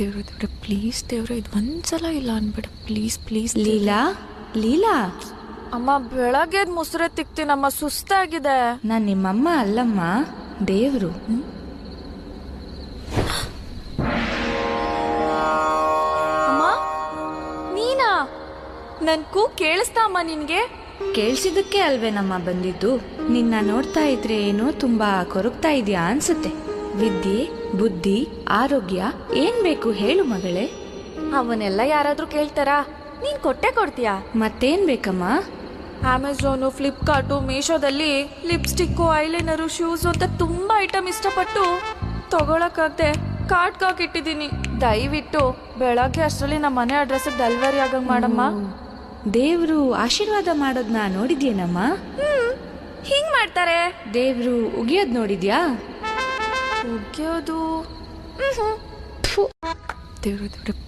ದೇವ್ರೆ ದೇವ್ರೆ ಪ್ಲೀಸ್ ದೇವ್ರೆ ಇದು ಒಂದ್ಸಲ ಇಲ್ಲ ಅನ್ಬೇಡ ಪ್ಲೀಸ್ ಪ್ಲೀಸ್ ಲೀಲಾ ಲೀಲಾ. ಅಮ್ಮ ಬೆಳಗ್ಗೆ ಮೊಸರೆ ತಿಕ್ತೀನಮ್ಮ ಸುಸ್ತಾಗಿದೆ. ನಾನು ನಿಮ್ಮಮ್ಮ ಅಲ್ಲಮ್ಮ ದೇವ್ರು. ಅಮ್ಮ ನೀನಾ? ನನ್ ಕೂ ಕೇಳಿಸ್ತಾ ಅಮ್ಮ ನಿನ್ಗೆ? ಕೇಳಿಸಿದಕ್ಕೆ ಅಲ್ವೇನಮ್ಮ ಬಂದಿದ್ದು? ನಿನ್ನ ನೋಡ್ತಾ ಇದ್ರೆ ಏನೋ ತುಂಬಾ ಕೊರಗ್ತಾ ಇದೆಯಾ ಅನ್ಸುತ್ತೆ. ವಿದ್ಯೆ ಬುದ್ಧಿ ಆರೋಗ್ಯ ಏನ್ ಬೇಕು ಹೇಳು ಮಗಳೇ. ಅವನ್ನೆಲ್ಲ ಯಾರಾದ್ರೂ ಕೇಳ್ತಾರಾ? ನೀನ್ ಕೊಟ್ಟೆ ಕೊಡ್ತೀಯಾ? ಮತ್ತೇನ್ ಬೇಕಮ್ಮ? ಅಮೆಝಾನು ಫ್ಲಿಪ್ಕಾರ್ಟು ಮೀಶೋದಲ್ಲಿ ಲಿಪ್ಸ್ಟಿಕ್ಕು ಐಲೈನರು ಶೂಸ್ ಅಂತ ತುಂಬಾ ಐಟಮ್ ಇಷ್ಟಪಟ್ಟು ತಗೊಳಕ್ಕಾಗ್ದೆ ಕಾರ್ಟ್ ಇಟ್ಟಿದ್ದೀನಿ. ದಯವಿಟ್ಟು ಬೆಳಗ್ಗೆ ಅಷ್ಟರಲ್ಲಿ ನಮ್ಮ ಮನೆ ಅಡ್ರೆಸ್ ಡೆಲಿವರಿ ಆಗಂಗ್ ಮಾಡಮ್ಮ. ದೇವ್ರು ಆಶೀರ್ವಾದ ಮಾಡೋದ್ನ ನೋಡಿದ್ಯೇನಮ್ಮ? ಹ್ಮ್. ಹಿಂಗ್ ಮಾಡ್ತಾರೆ. ದೇವ್ರು ಉಗಿಯೋದ್ ನೋಡಿದ್ಯಾ? ಉಗ್ಯೋದು ದೇವ್ರ ದೇವ್ರ